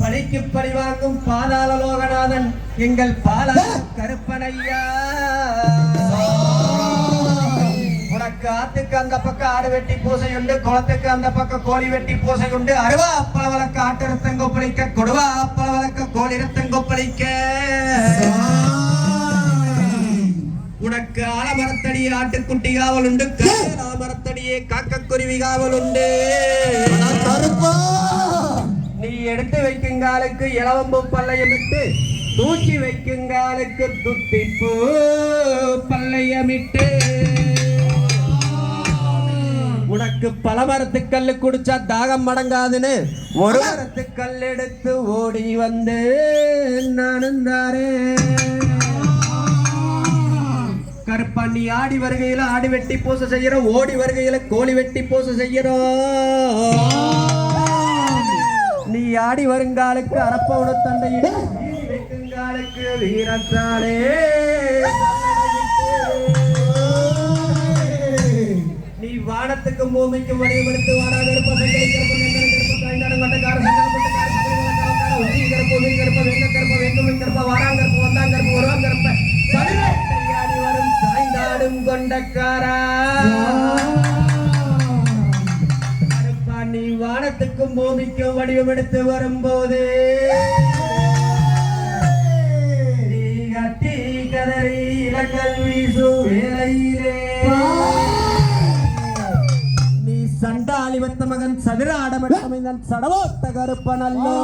பழிக்கு பழி வாங்கும் பாதாள லோகநாதன் எங்கள் பாலாள கருப்பனையா. உனக்கு ஆத்துக்கு அந்த பக்கம் ஆடு வெட்டி பூசை உண்டு குளத்துக்கு அந்த பக்கம் கோழி வெட்டி பூசை உண்டு அருவா அப்பள வழக்க ஆட்டு ரத்தம் கொப்பளிக்க கொடுவா அப்பள வழக்க கோழி ரத்தம் கொப்பளிக்க. உனக்கு ஆலமரத்தடி ஆட்டுக்குட்டி காவல் உண்டு மரத்தடியே காக்கக்குருவி காவல் உண்டு கருப்பா! எடுத்து வைக்குங்காலுக்கு இளவம்பு பல்லையமிட்டு தூக்கி வைக்குங்காலுக்கு துத்திப்பூ பல்லையமிட்டு உனக்கு பல மரத்து கல் குடிச்சா தாகம் மடங்காதுன்னு ஒரு மரத்து கல் எடுத்து ஓடி வந்து நானும் தாரேன் கருப்பா ஆடி வருகையில ஆடி வெட்டி பூசை செய்யறோம் ஓடி வருகையில கோழி வெட்டி பூசை செய்யறோம் நீ ஆடி வருங்காலுக்கு அரப்ப உணத்தண்டையிட வைக்குங்காலுக்கு வீரத்தாலே நீ வானத்துக்கும் பூமிக்கும் வடிவமெடுத்து வாடா கருப்ப சங்கரி கருப்ப நெங்கர கருப்ப காய்ந்தாடம் கட்டக்கார சங்கரப்பட்ட கார சங்கரப்பட்ட உச்சி கருப்ப உதவி கருப்ப வெங்க கருப்ப வெங்குமின் கருப்ப வாராங்கருப்ப வந்தாங்கருப்ப வருவாங்கருப்ப சதுரத்தையாடி வரும் சாய்ந்தாடும் கொண்டக்காரா பூமிக்கும் வடிவமெடுத்து வரும்போது. நீ கட்டி கதறி இலக்கல் வீசும் வேலையிலே. நீ சண்டாளி வத்த மகன் சதுர ஆடமட்டமைந்தன் சடவோத்த கருப்பனல்லோ.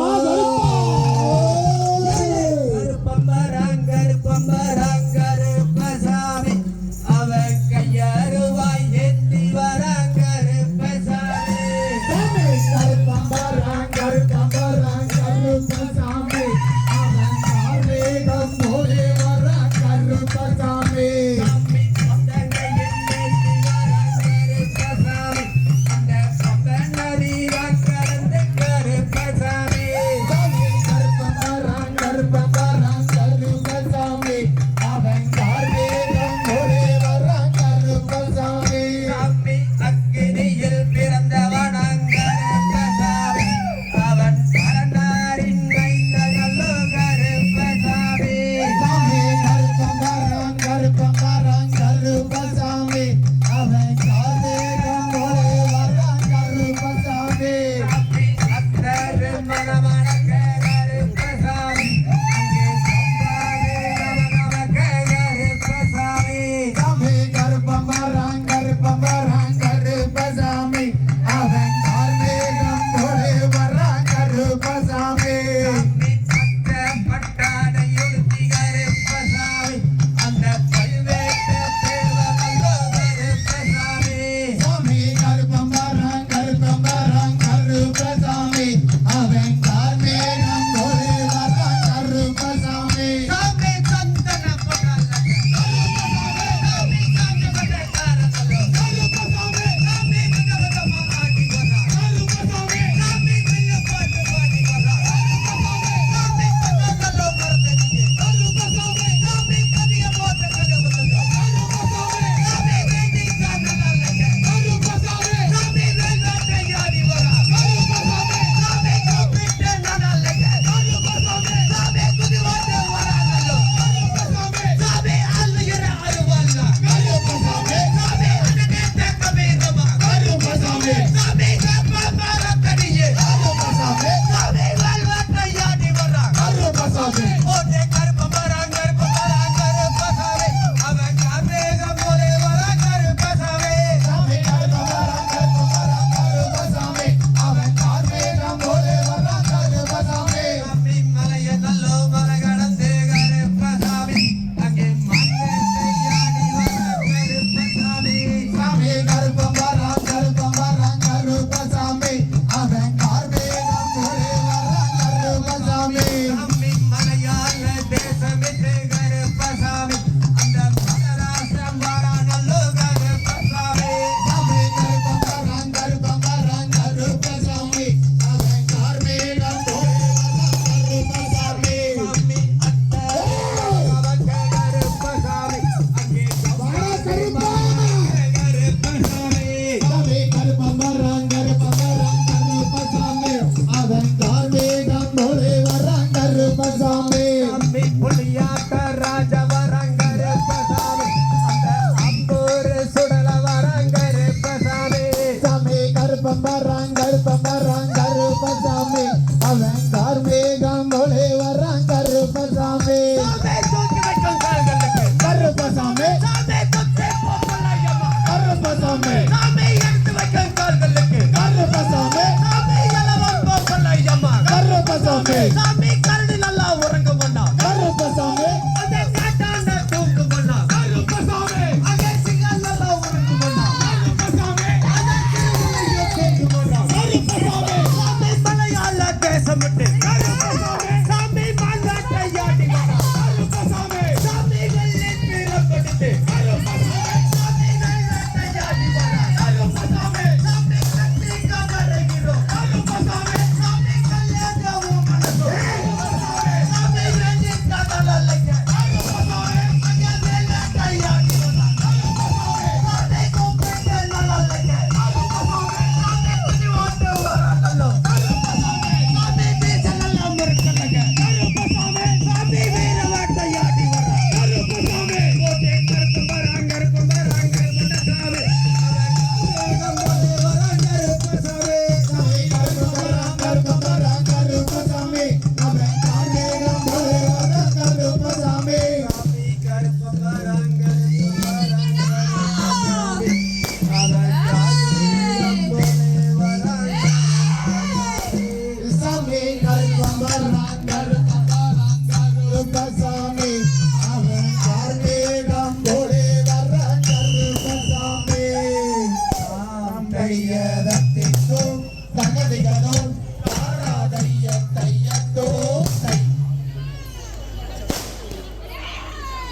Ricardo.